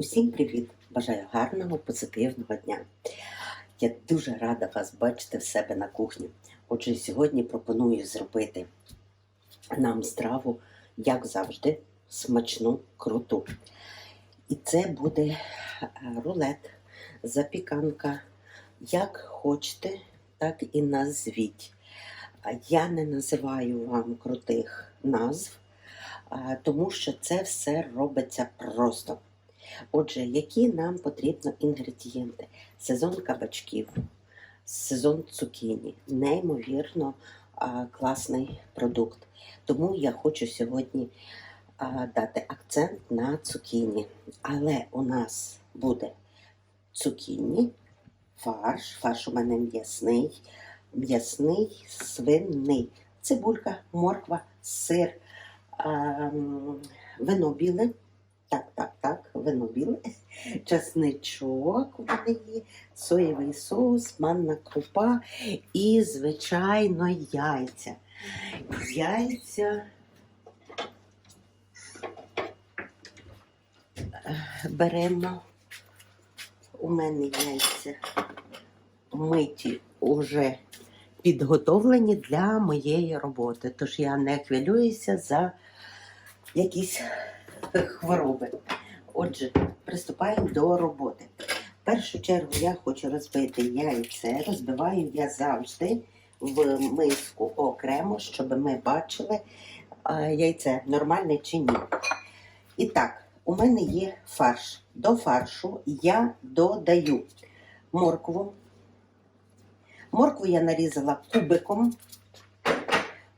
Усім привіт! Бажаю гарного, позитивного дня. Я дуже рада вас бачити в себе на кухні. Отже, сьогодні пропоную зробити нам страву, як завжди, смачну, круту. І це буде е, рулет, запіканка. Як хочете, так і назвіть. Я не називаю вам крутих назв, тому що це все робиться просто. Отже, які нам потрібні інгредієнти? Сезон кабачків, сезон цукіні. Неймовірно а, класний продукт. Тому я хочу сьогодні а, дати акцент на цукіні. Але у нас буде цукіні, фарш. Фарш у мене м'ясний, м'ясний, свинний, цибулька, морква, сир, а, вино біле. Так, так, так, вино біле, часничок мене є, соєвий соус, манна крупа і, звичайно, яйця. Яйця беремо. У мене яйця миті уже підготовлені для моєї роботи. Тож я не хвилююся за якісь хвороби. Отже, приступаємо до роботи. В першу чергу я хочу розбити яйце. Розбиваю я завжди в миску окремо, щоб ми бачили яйце нормальне чи ні. І так, у мене є фарш. До фаршу я додаю моркву. Моркву я нарізала кубиком.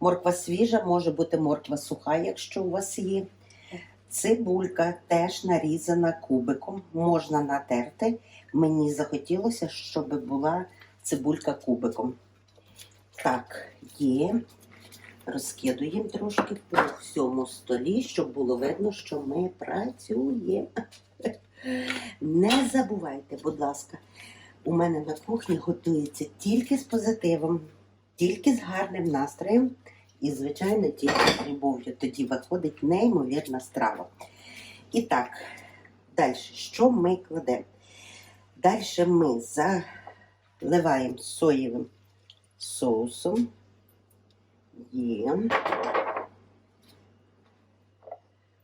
Морква свіжа, може бути морква суха, якщо у вас є. Цибулька теж нарізана кубиком, можна натерти. Мені захотілося, щоб була цибулька кубиком. Так, є. Розкидуємо трошки по всьому столі, щоб було видно, що ми працюємо. Не забувайте, будь ласка, у мене на кухні готується тільки з позитивом, тільки з гарним настроєм. І, звичайно, тільки з любов'ю. Тоді виходить неймовірна страва. І так, далі, що ми кладемо? Далі ми заливаємо соєвим соусом. Є.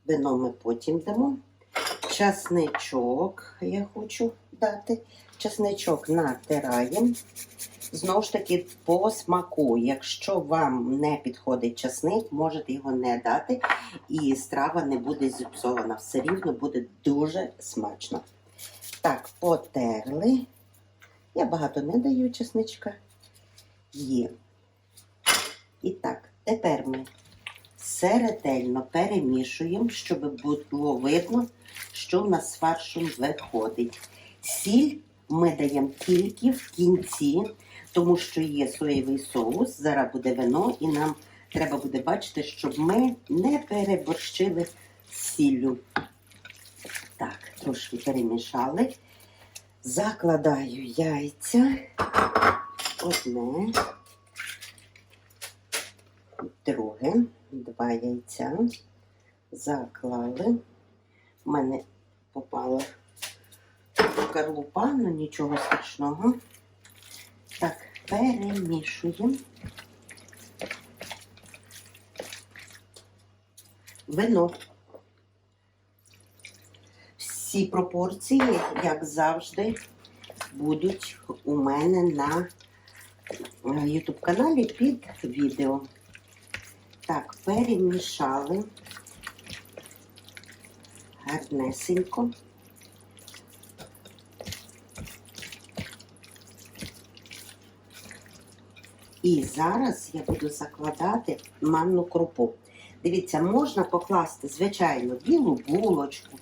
Вино ми потім дамо. Часничок я хочу дати. Часничок натираємо. Знову ж таки, по смаку. Якщо вам не підходить часник, можете його не дати, і страва не буде зіпсована. Все рівно буде дуже смачно. Так, потерли. Я багато не даю чесничка. Є. І так, тепер ми все ретельно перемішуємо, щоб було видно, що в нас з фаршем виходить. Сіль ми даємо тільки в кінці, тому що є соєвий соус, зараз буде вино, і нам треба буде бачити, щоб ми не переборщили сіллю. Так, трошки перемішали. Закладаю яйця. Одне, друге, два яйця. Заклали. У мене попала скорлупа, ну нічого страшного. Так, перемішуємо. Вино. Всі пропорції, як завжди, будуть у мене на YouTube каналі під відео. Так, перемішали гарнесенько. І зараз я буду закладати манну крупу. Дивіться, можна покласти, звичайно, білу булочку,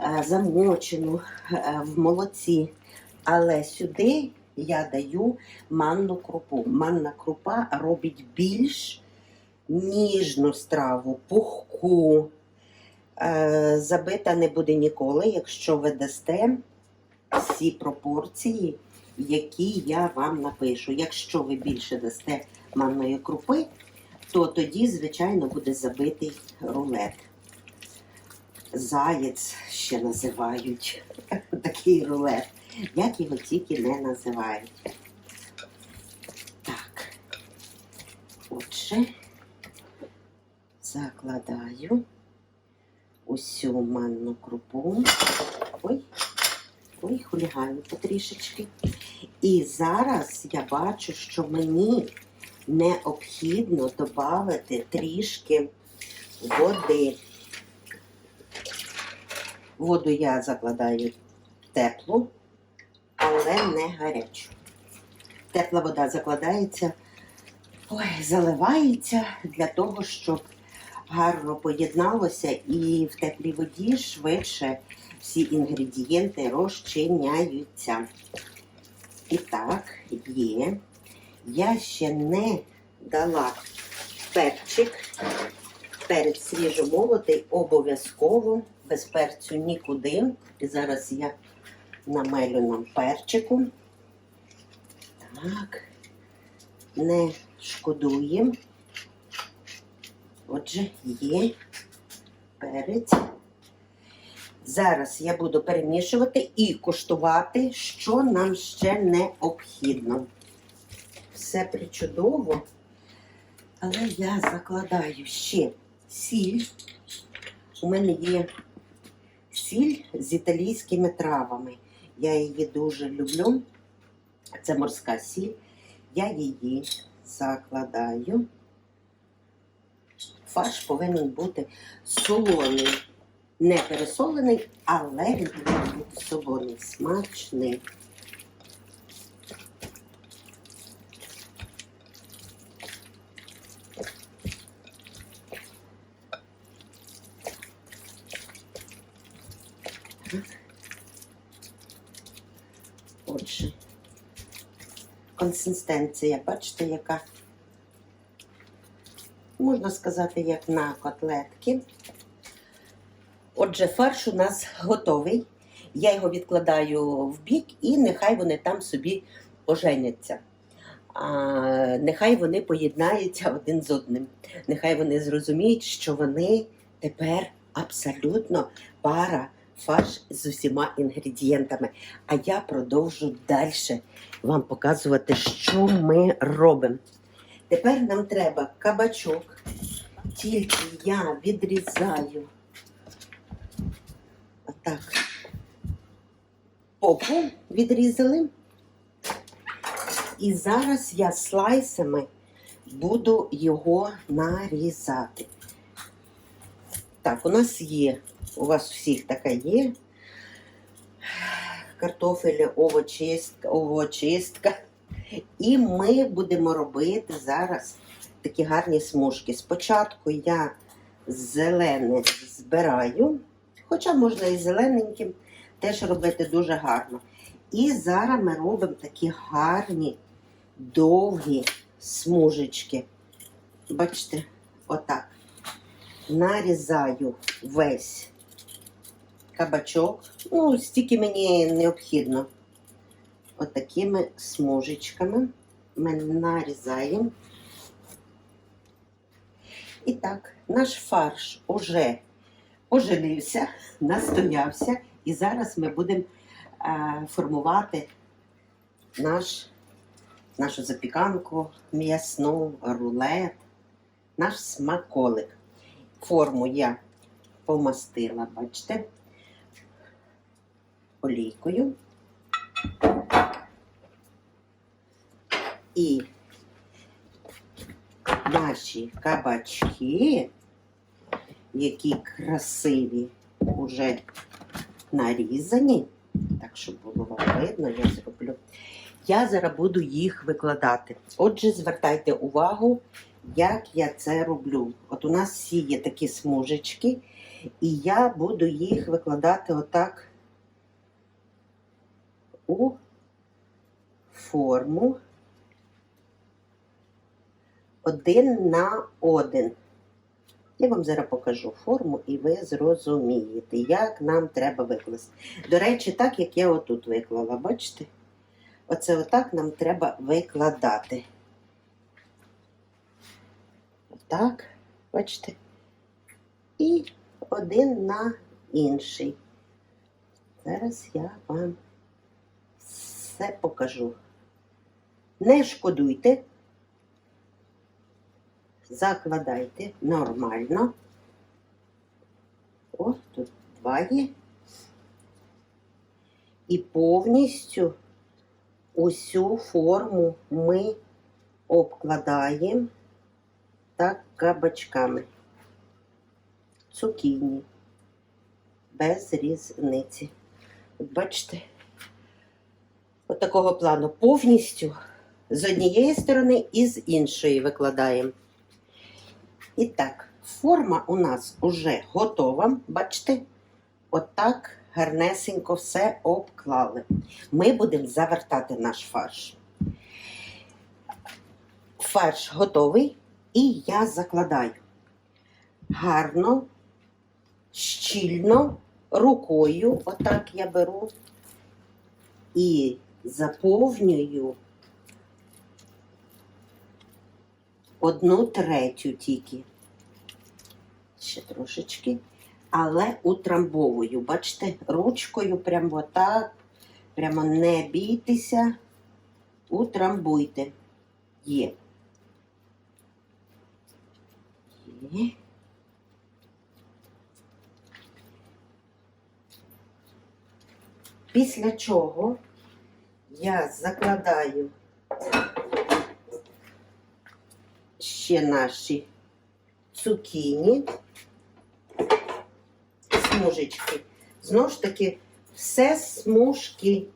е, замочену е, в молоці, але сюди я даю манну крупу. Манна крупа робить більш ніжну страву, пухку. Е, Забита не буде ніколи, якщо ви дасте всі пропорції які я вам напишу. Якщо ви більше дасте манної крупи, то тоді, звичайно, буде забитий рулет. заєць ще називають. Такий рулет. Як його тільки не називають. Так. Отже, закладаю усю манну крупу. Ой, ой, хулігаю потрішечки. І зараз я бачу, що мені необхідно додати трішки води. Воду я закладаю теплу, але не гарячу. Тепла вода закладається, ой, заливається для того, щоб гарно поєдналося і в теплій воді швидше всі інгредієнти розчиняються. І так, є. Я ще не дала перчик. Перець свіжомолотий обов'язково, без перцю нікуди. І зараз я намелю нам перчику. Так, не шкодуємо. Отже, є перець. Зараз я буду перемішувати і куштувати, що нам ще необхідно. Все причудово, але я закладаю ще сіль. У мене є сіль з італійськими травами. Я її дуже люблю. Це морська сіль. Я її закладаю. Фарш повинен бути солоний. Не пересолений, але він повинен бути солоний, смачний. Отже, консистенція, бачите, яка, можна сказати, як на котлетки. Отже, фарш у нас готовий. Я його відкладаю в бік і нехай вони там собі оженяться. А, нехай вони поєднаються один з одним. Нехай вони зрозуміють, що вони тепер абсолютно пара фарш з усіма інгредієнтами. А я продовжу далі вам показувати, що ми робимо. Тепер нам треба кабачок, тільки я відрізаю отак. Попу відрізали. І зараз я слайсами буду його нарізати. Так, у нас є, у вас всіх така є. Картофель, овочистка, овочистка. І ми будемо робити зараз такі гарні смужки. Спочатку я зелене збираю, хоча можна і зелененьким теж робити дуже гарно. І зараз ми робимо такі гарні, довгі смужечки. Бачите, отак. Нарізаю весь кабачок. Ну, стільки мені необхідно. Отакими смужечками ми нарізаємо. І так, наш фарш уже оженився, настоявся. І зараз ми будемо е, формувати наш, нашу запіканку, м'ясну, рулет, наш смаколик. Форму я помастила, бачите, олійкою. І наші кабачки, які красиві, уже нарізані, так, щоб було вам видно, я зроблю. Я зараз буду їх викладати. Отже, звертайте увагу, як я це роблю. От у нас всі є такі смужечки, і я буду їх викладати отак у форму один на один. Я вам зараз покажу форму, і ви зрозумієте, як нам треба викласти. До речі, так як я отут виклала, бачите? Оце отак нам треба викладати. Отак, бачите? І один на інший. Зараз я вам все покажу. Не шкодуйте, закладайте нормально. О, тут два є. І повністю усю форму ми обкладаємо так кабачками. Цукіні. Без різниці. Бачите, от такого плану повністю з однієї сторони і з іншої викладаємо. І так, форма у нас уже готова. Бачите? Отак гарнесенько все обклали. Ми будемо завертати наш фарш. Фарш готовий, і я закладаю гарно, щільно, рукою, отак я беру і заповнюю одну третю тільки. Ще трошечки. Але утрамбовую. Бачите, ручкою прямо отак. Прямо не бійтеся. Утрамбуйте. Є. Є. Після чого я закладаю ще наші цукіні, смужечки. Знову ж таки, все смужки.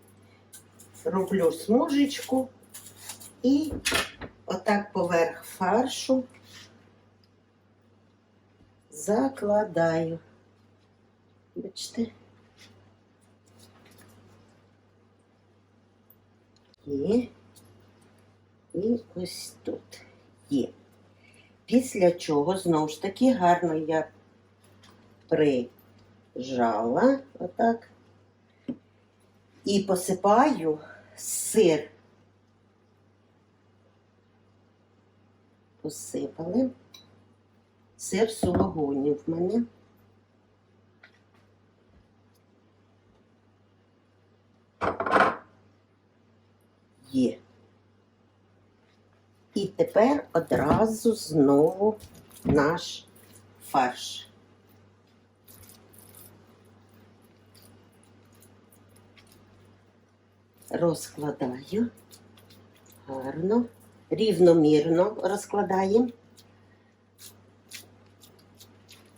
Роблю смужечку і отак поверх фаршу закладаю. Бачите? Є. І ось тут є. Після чого, знову ж таки, гарно я прижала отак. І посипаю сир. Посипали. Сир сулугуні в мене. Є. І тепер одразу знову наш фарш. Розкладаю гарно, рівномірно розкладаємо,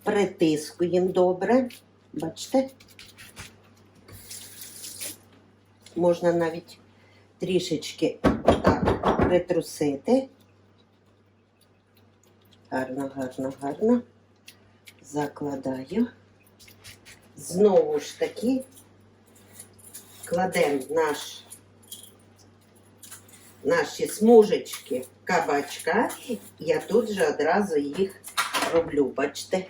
притискуємо добре, бачите? Можна навіть трішечки так притрусити. Гарно, гарно, гарно. Закладаю. Знову ж таки кладемо наш, наші смужечки кабачка. Я тут же одразу їх роблю, бачите?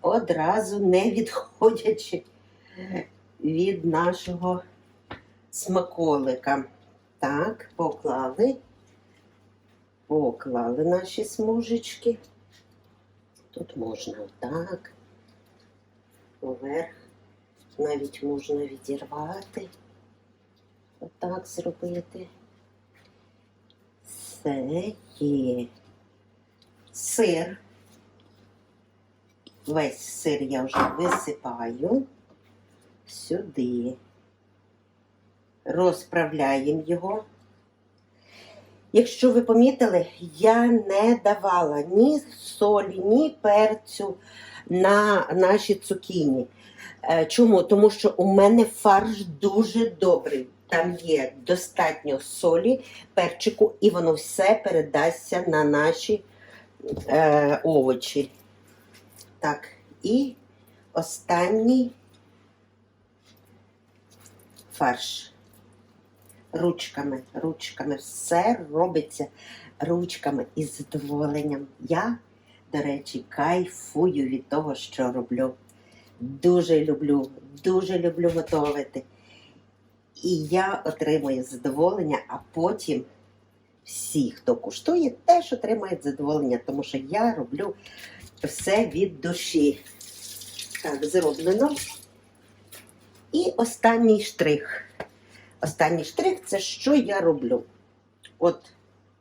Одразу не відходячи від нашого смаколика. Так, поклали. Поклали наші смужечки. Тут можна отак, поверх, навіть можна відірвати, отак зробити. Це є сир. Весь сир я вже висипаю сюди розправляємо його. Якщо ви помітили, я не давала ні солі, ні перцю на наші цукіні. Е, Чому? Тому що у мене фарш дуже добрий. Там є достатньо солі, перчику, і воно все передасться на наші е, овочі. Так, і останній фарш ручками, ручками. Все робиться ручками і задоволенням. Я, до речі, кайфую від того, що роблю. Дуже люблю, дуже люблю готувати. І я отримую задоволення, а потім всі, хто куштує, теж отримають задоволення, тому що я роблю все від душі. Так, зроблено. І останній штрих. Останній штрих це що я роблю. От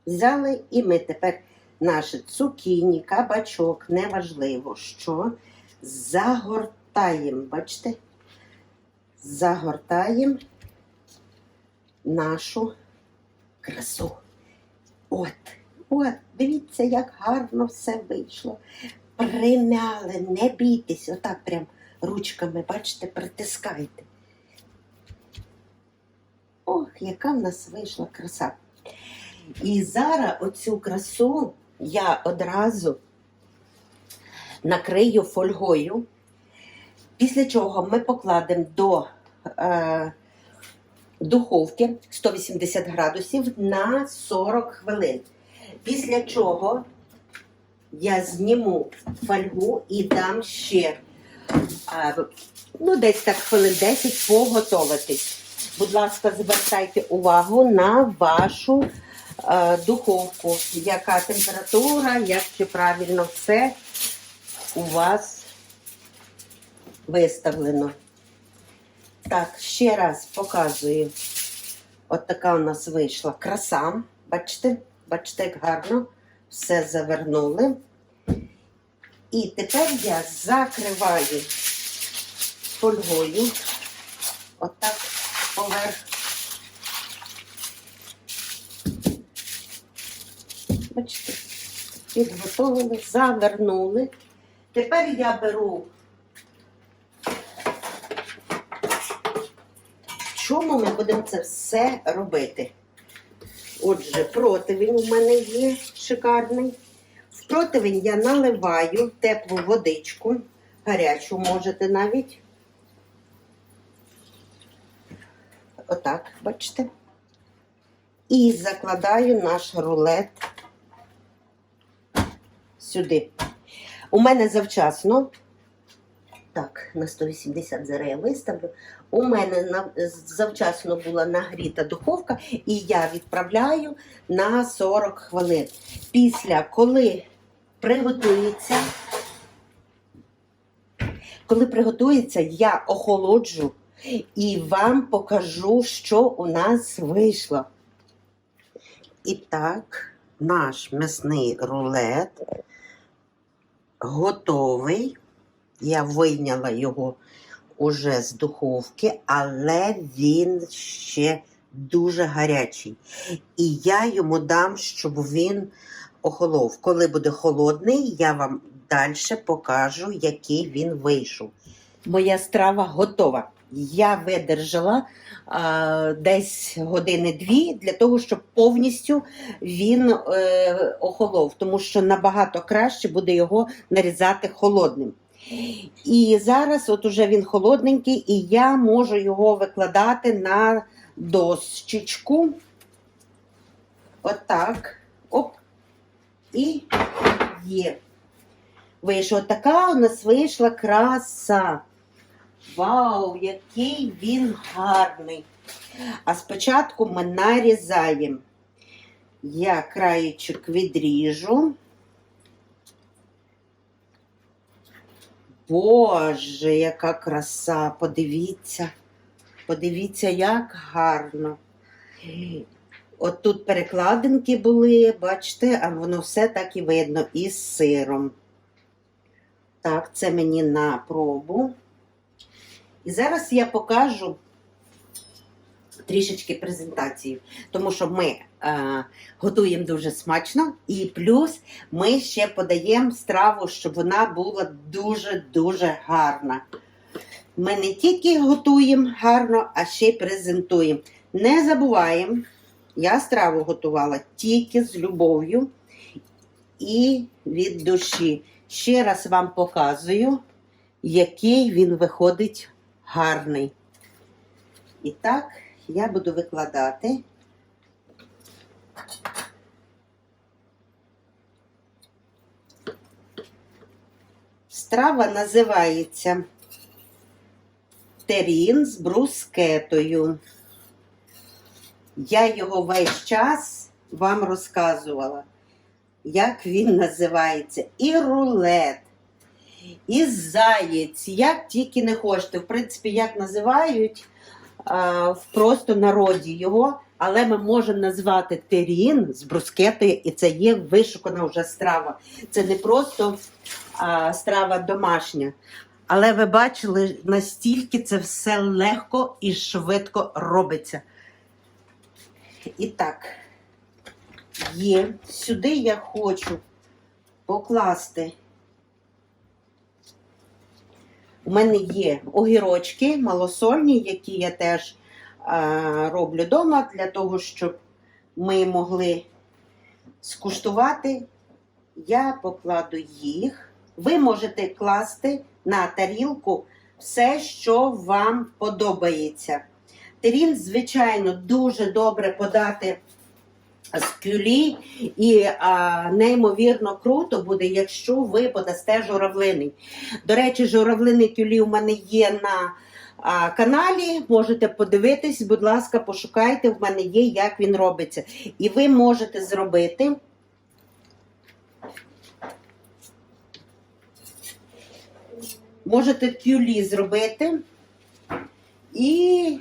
взяли, і ми тепер наше цукіні, кабачок, неважливо, що загортаємо. Бачите? Загортаємо нашу красу. От, от, дивіться, як гарно все вийшло. Примяли, не бійтесь, отак прям ручками, бачите, притискайте. Ох, яка в нас вийшла краса. І зараз оцю красу я одразу накрию фольгою, після чого ми покладемо до е, духовки 180 градусів на 40 хвилин. Після чого я зніму фольгу і дам ще а, ну, десь так хвилин 10 поготовитись. Будь ласка, звертайте увагу на вашу е, духовку, яка температура, як чи правильно все у вас виставлено. Так, ще раз показую. От така у нас вийшла краса. Бачите? Бачите, як гарно все завернули. І тепер я закриваю фольгою. Отак поверх. Бачите, підготовили, завернули. Тепер я беру. В чому ми будемо це все робити? Отже, противень у мене є шикарний. В противень я наливаю теплу водичку, гарячу можете навіть. Отак, бачите. І закладаю наш рулет сюди. У мене завчасно, так, на 180 зараз я виставлю. У мене завчасно була нагріта духовка, і я відправляю на 40 хвилин. Після, коли приготується, коли приготується, я охолоджу і вам покажу, що у нас вийшло. І так, наш м'ясний рулет готовий. Я вийняла його уже з духовки, але він ще дуже гарячий. І я йому дам, щоб він охолов. Коли буде холодний, я вам далі покажу, який він вийшов. Моя страва готова. Я видержала а, десь години-дві для того, щоб повністю він е, охолов, тому що набагато краще буде його нарізати холодним. І зараз, от уже він холодненький, і я можу його викладати на дощечку. Отак. Оп. І є. Вийшла така у нас вийшла краса. Вау, який він гарний. А спочатку ми нарізаємо. Я краєчок відріжу. Боже, яка краса! Подивіться. Подивіться, як гарно. От тут перекладинки були, бачите, а воно все так і видно із сиром. Так, це мені на пробу. І зараз я покажу трішечки презентацію, тому що ми е, готуємо дуже смачно, і плюс ми ще подаємо страву, щоб вона була дуже-дуже гарна. Ми не тільки готуємо гарно, а ще й презентуємо. Не забуваємо, я страву готувала тільки з любов'ю і від душі. Ще раз вам показую, який він виходить гарний. І так, я буду викладати. Страва називається терін з брускетою. Я його весь час вам розказувала, як він називається. І рулет, і заєць, як тільки не хочете. В принципі, як називають а, в просто народі його, але ми можемо назвати терін з брускетою, і це є вишукана вже страва. Це не просто а, страва домашня. Але ви бачили, настільки це все легко і швидко робиться. І так, є. Сюди я хочу покласти. У мене є огірочки малосольні, які я теж а, роблю вдома для того, щоб ми могли скуштувати. Я покладу їх. Ви можете класти на тарілку все, що вам подобається. Терін, звичайно, дуже добре подати з кюлі, і а, неймовірно круто буде, якщо ви подасте журавлиний. До речі, журавлиний кюлі у мене є на а, каналі. Можете подивитись, будь ласка, пошукайте, в мене є, як він робиться. І ви можете зробити. Можете тюлі зробити і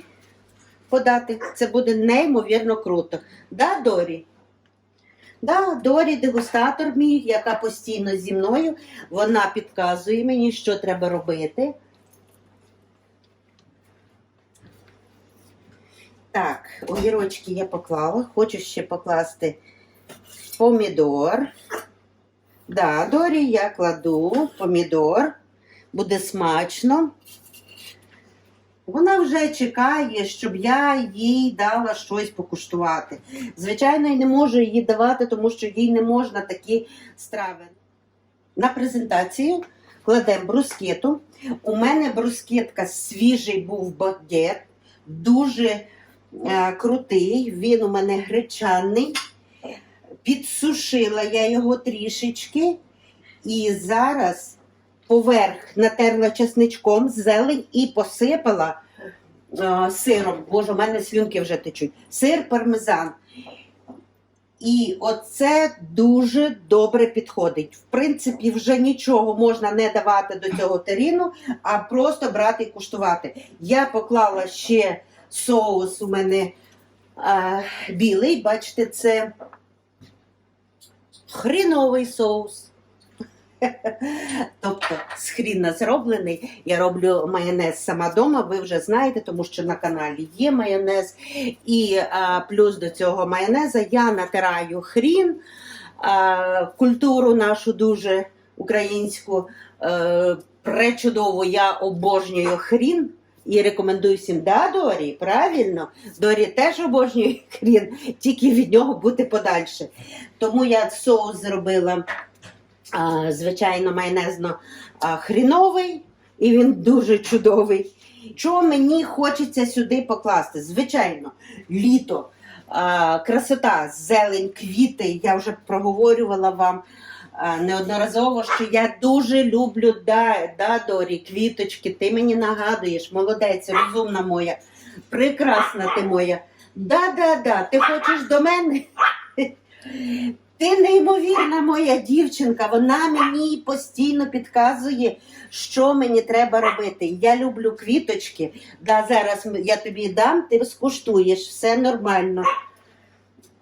подати. Це буде неймовірно круто. Да, Дорі? Да, Дорі, дегустатор мій, яка постійно зі мною, вона підказує мені, що треба робити. Так, огірочки я поклала. Хочу ще покласти помідор. Да, Дорі, я кладу помідор. Буде смачно. Вона вже чекає, щоб я їй дала щось покуштувати. Звичайно, я не можу їй давати, тому що їй не можна такі страви. На презентацію кладемо брускету. У мене брускетка свіжий був багет, дуже е, крутий. Він у мене гречаний. Підсушила я його трішечки. І зараз поверх натерла чесничком зелень і посипала а, сиром. Боже, у мене слюнки вже течуть. Сир пармезан. І оце дуже добре підходить. В принципі, вже нічого можна не давати до цього теріну, а просто брати і куштувати. Я поклала ще соус у мене а, білий, бачите, це хріновий соус. Тобто з хріна зроблений. Я роблю майонез сама вдома, ви вже знаєте, тому що на каналі є майонез. І а, плюс до цього майонеза я натираю хрін, а, культуру нашу дуже українську, е, пречудову, я обожнюю хрін. І рекомендую всім, да, Дорі, правильно, Дорі теж обожнює хрін, тільки від нього бути подальше. Тому я соус зробила а, звичайно, майонезно хріновий, і він дуже чудовий. Що мені хочеться сюди покласти? Звичайно, літо, красота, зелень, квіти. Я вже проговорювала вам неодноразово, що я дуже люблю да, Дорі, квіточки. Ти мені нагадуєш, молодець, розумна моя, прекрасна ти моя. Да-да-да, ти хочеш до мене? Ти неймовірна моя дівчинка, вона мені постійно підказує, що мені треба робити. Я люблю квіточки. Да, зараз я тобі дам, ти скуштуєш, все нормально.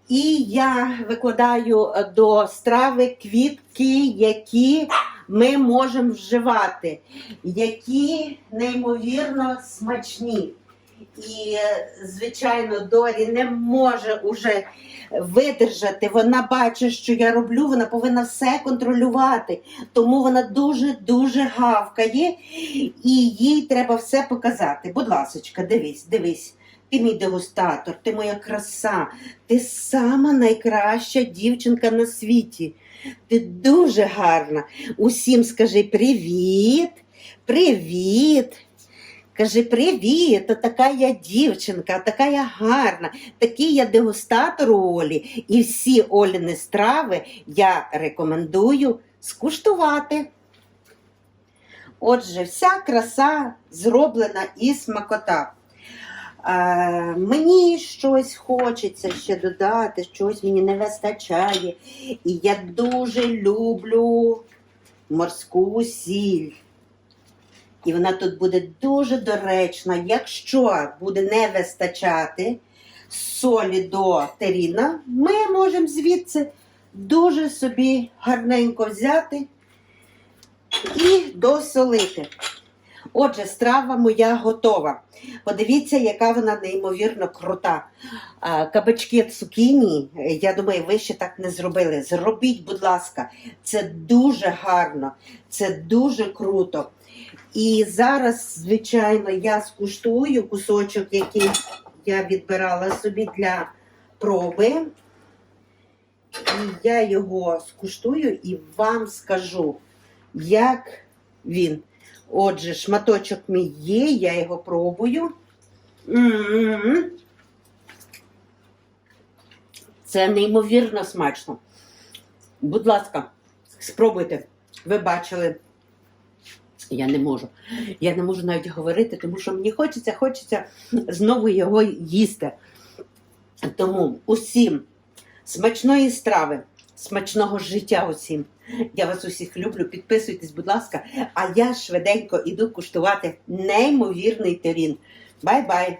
І я викладаю е, до страви квітки, які ми можемо вживати, які неймовірно смачні. І, звичайно, Дорі не може уже видержати. Вона бачить, що я роблю, вона повинна все контролювати. Тому вона дуже-дуже гавкає, і їй треба все показати. Будь ласочка, дивись, дивись. Ти мій дегустатор, ти моя краса, ти сама найкраща дівчинка на світі. Ти дуже гарна. Усім скажи привіт, привіт. Кажи, привіт, то така я дівчинка, така я гарна, такий я дегустатор у Олі. І всі Оліни страви я рекомендую скуштувати. Отже, вся краса зроблена із смакота. Е, мені щось хочеться ще додати, щось мені не вистачає. І я дуже люблю морську сіль. І вона тут буде дуже доречна. Якщо буде не вистачати солі до теріна, ми можемо звідси дуже собі гарненько взяти і досолити. Отже, страва моя готова. Подивіться, яка вона неймовірно крута. Кабачки цукіні, я думаю, ви ще так не зробили. Зробіть, будь ласка, це дуже гарно, це дуже круто. І зараз, звичайно, я скуштую кусочок, який я відбирала собі для проби. І я його скуштую і вам скажу, як він. Отже, шматочок мій є, я його пробую. Це неймовірно смачно. Будь ласка, спробуйте. Ви бачили. Я не можу. Я не можу навіть говорити, тому що мені хочеться, хочеться знову його їсти. Тому усім смачної страви, смачного життя усім. Я вас усіх люблю. Підписуйтесь, будь ласка. А я швиденько іду куштувати неймовірний терін. Бай-бай!